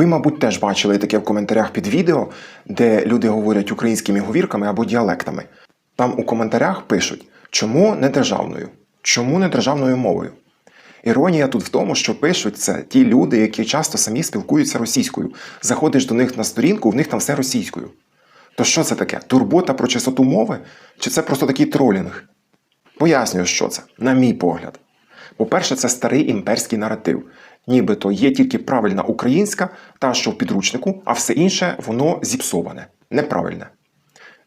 Ви, мабуть, теж бачили таке в коментарях під відео, де люди говорять українськими говірками або діалектами. Там у коментарях пишуть, чому не державною, чому не державною мовою. Іронія тут в тому, що пишуть це ті люди, які часто самі спілкуються російською. Заходиш до них на сторінку, в них там все російською. То що це таке? Турбота про чистоту мови? Чи це просто такий тролінг? Пояснюю, що це, на мій погляд. По-перше, це старий імперський наратив. Нібито є тільки правильна українська, та що в підручнику, а все інше воно зіпсоване, неправильне.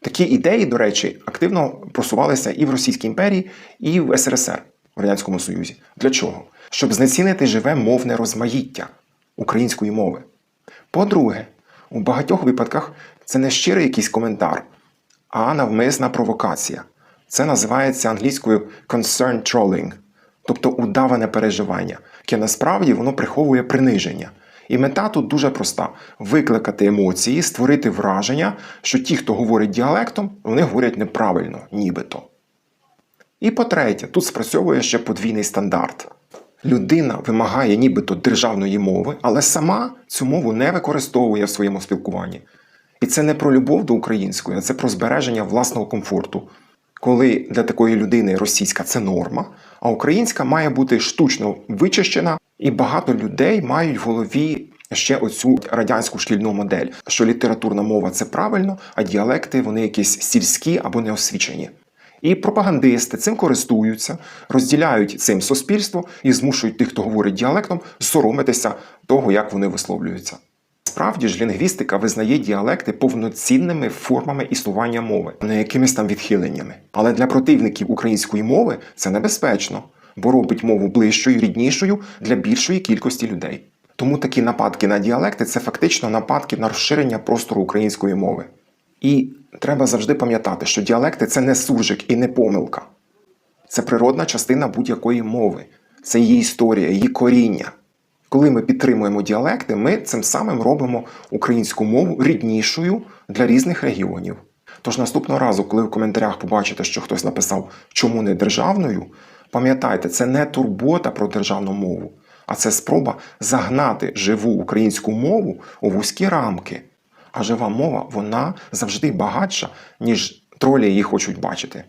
Такі ідеї, до речі, активно просувалися і в Російській імперії, і в СРСР в Радянському Союзі. Для чого? Щоб знецінити живе мовне розмаїття української мови. По-друге, у багатьох випадках це не щирий якийсь коментар, а навмисна провокація. Це називається англійською concern trolling, тобто удаване переживання, яке насправді воно приховує приниження. І мета тут дуже проста: викликати емоції, створити враження, що ті, хто говорить діалектом, вони говорять неправильно, нібито. І по-третє, тут спрацьовує ще подвійний стандарт. Людина вимагає нібито державної мови, але сама цю мову не використовує в своєму спілкуванні. І це не про любов до української, а це про збереження власного комфорту. Коли для такої людини російська це норма, а українська має бути штучно вичищена, і багато людей мають в голові ще оцю радянську шкільну модель, що літературна мова це правильно, а діалекти вони якісь сільські або неосвічені. І пропагандисти цим користуються, розділяють цим суспільство і змушують тих, хто говорить діалектом, соромитися того, як вони висловлюються. Справді ж лінгвістика визнає діалекти повноцінними формами існування мови, не якимись там відхиленнями. Але для противників української мови це небезпечно, бо робить мову ближчою, ріднішою для більшої кількості людей. Тому такі нападки на діалекти це фактично нападки на розширення простору української мови. І треба завжди пам'ятати, що діалекти це не суржик і не помилка. Це природна частина будь-якої мови, це її історія, її коріння. Коли ми підтримуємо діалекти, ми цим самим робимо українську мову ріднішою для різних регіонів. Тож наступного разу, коли в коментарях побачите, що хтось написав, чому не державною, пам'ятайте, це не турбота про державну мову, а це спроба загнати живу українську мову у вузькі рамки. А жива мова вона завжди багатша, ніж тролі її хочуть бачити.